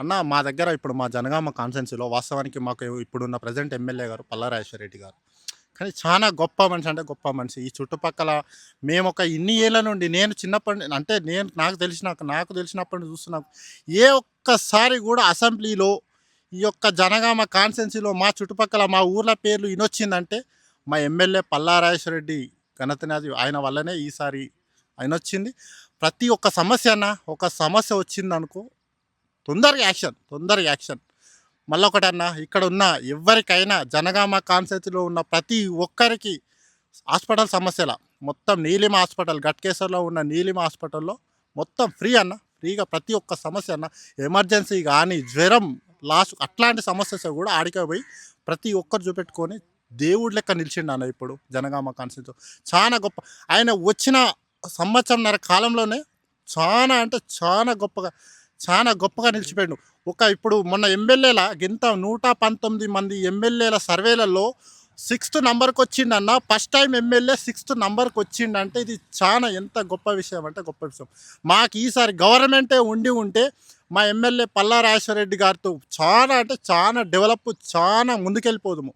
అన్న మా దగ్గర ఇప్పుడు మా జనగామ కాన్సెన్సీలో వాస్తవానికి మాకు ఇప్పుడున్న ప్రజెంట్ ఎమ్మెల్యే గారు పల్లారాజేశ్వర రెడ్డి గారు. కానీ చాలా గొప్ప మనిషి అంటే గొప్ప మనిషి. ఈ చుట్టుపక్కల మేము ఒక ఇన్ని ఏళ్ళ నుండి నేను చిన్నప్పటి నుండి- అంటే నేను నాకు తెలిసిన నాకు తెలిసినప్పటి నుంచి చూస్తున్నా ఏ ఒక్కసారి కూడా అసెంబ్లీలో ఈ యొక్క జనగామ కాన్సెన్సీలో మా చుట్టుపక్కల మా ఊర్ల పేర్లు ఇనొచ్చిందంటే మా ఎమ్మెల్యే పల్లారాజేశ్వర రెడ్డి ఘనతనాది ఆయన వల్లనే ఈసారి ఆయన వచ్చింది ప్రతి ఒక్క సమస్య అన్న ఒక సమస్య వచ్చిందనుకో తొందరగా యాక్షన్ తొందరగా యాక్షన్. మళ్ళీ ఒకటి అన్న ఇక్కడ ఉన్న ఎవరికైనా జనగామ కాన్సెప్ట్లో ఉన్న ప్రతి ఒక్కరికి హాస్పిటల్ సమస్యల మొత్తం నీలిమ హాస్పిటల్ గట్కేశ్వర్లో ఉన్న నీలిమ హాస్పిటల్లో మొత్తం ఫ్రీ అన్న ఫ్రీగా ప్రతి ఒక్క సమస్య అన్న ఎమర్జెన్సీ కానీ జ్వరం లాస్ట్ అట్లాంటి సమస్యస్ కూడా ఆడికి పోయి ప్రతి ఒక్కరు చూపెట్టుకొని దేవుడు లెక్క నిలిచిండు అన్న ఇప్పుడు జనగామ కాన్సెన్సీ చాలా గొప్ప ఆయన వచ్చిన సంవత్సరంన్నర కాలంలోనే చాలా అంటే చాలా గొప్పగా చాలా గొప్పగా నిలిచిపోయాడు. ఒక ఇప్పుడు మొన్న ఎమ్మెల్యేల గింత నూట పంతొమ్మిది మంది ఎమ్మెల్యేల సర్వేలలో సిక్స్త్ నంబర్కి వచ్చిండన్న ఫస్ట్ టైం ఎమ్మెల్యే సిక్స్త్ నంబర్కి వచ్చిండంటే ఇది చాలా ఎంత గొప్ప విషయం అంటే గొప్ప విషయం. మాకు ఈసారి గవర్నమెంటే ఉండి ఉంటే మా ఎమ్మెల్యే పల్లా రెడ్డి గారితో చాలా అంటే చాలా డెవలప్ చాలా ముందుకెళ్ళిపోదుము.